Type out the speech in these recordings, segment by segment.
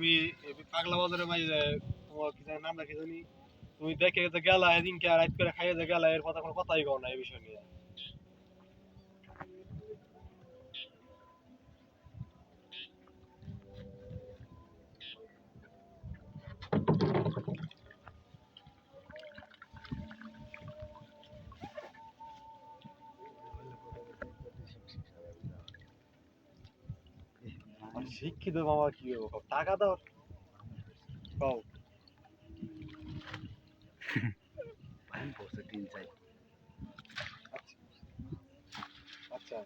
তুমি পাগলা বাজারে যে তোমার কি জানি নামটা কি জানি, তুমি দেখে গেলা, এদিনকে আর রাত করে খাইয়ে গেলা, এর কথা কোনো কথাই কও না এই বিষয় নিয়ে। শিক্ষিত মামা কি হব টাকা দাও কও তিন চাই আচ্ছা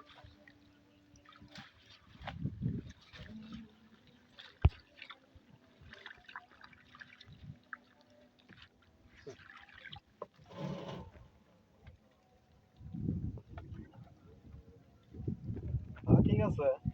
ঠিক আছে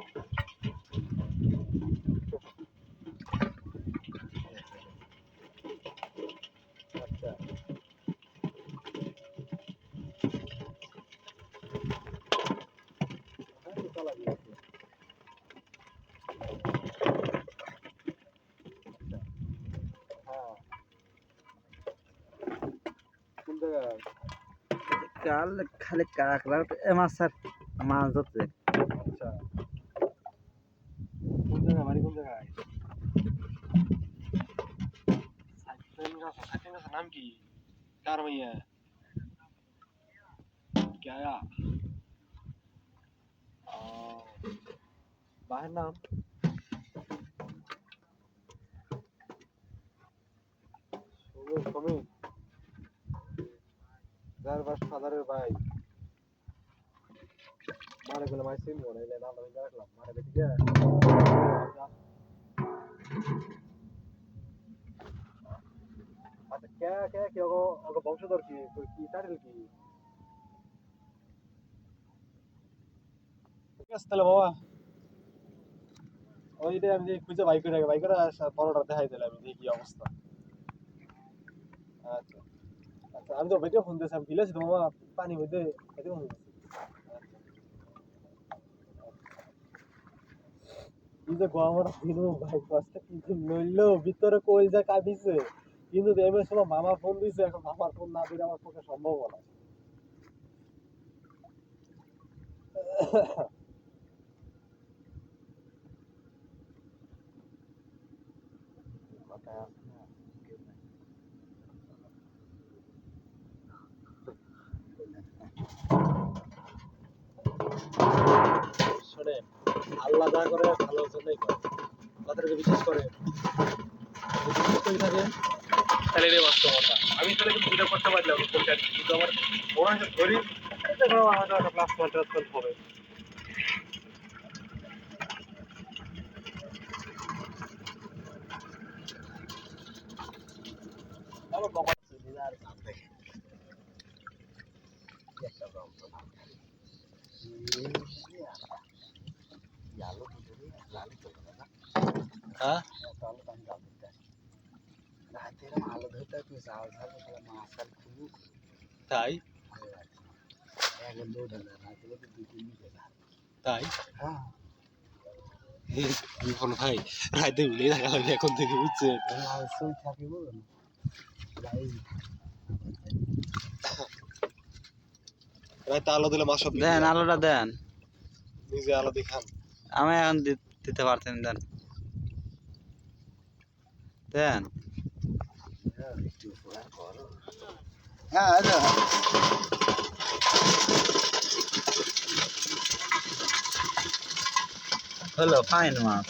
কাল খালি কাকড়া এ মাছ স্যার মাছ ধরছে আচ্ছা। কোন জায়গায়? বাড়ি কোন জায়গায়? সাইকেল গাছ, সাইকেল গাছের নাম কি কার মাইয়া গায়া ও বাহের নাম ভাই। মারে গেলে মাই সিম মনে এলে নাম আমি রাখলাম মারে দেখি গে আচ্ছা কে কে, কি? ওগো ওগো বংশধর কি? কি টাইটেল কি? তাহলে বাবা। ওইটা আমি যে খুঁজে বাইক করে বাইক করে পরোটা দেখাই দিলাম দেখি কি অবস্থা। আচ্ছা। আমি তো বেটে ফোন দিয়েছি আমি দিলেছি তো বাবা পানি মধ্যে বেটে ফোন কি যে গরমের দিন ভাই, কষ্ট কি যে নইলো ভিতরে কই যা কাঁদিছে। কিন্তু এবার সময় মামা ফোন দিছে, এখন মামার ফোন না দিলে আমার পক্ষে সম্ভব না। কথা আল্লাহ যা করে ভালোর জন্যই করে তাদেরকে বিশ্বাস করে করে থাকে তাহলে এটাই বাস্তব কথা আমি তাহলে কিন্তু করতে পারলাম কোনটা কিন্তু আমার ধরি দেখো একটা প্লাস হবে। তাই? হ্যাঁ বিপন ভাই রাইতে মিলে থাকা এখন থেকে বুঝছে রাইতে আলো দিলে মাছ দেন আলুটা দেন। নিজে আলো দিয়ে খান আমি এখন দি- দিতে পারতেন দেন। দেন। একটু উপকার করো হ্যাঁ আচ্ছা হলো ফাইন মাছ।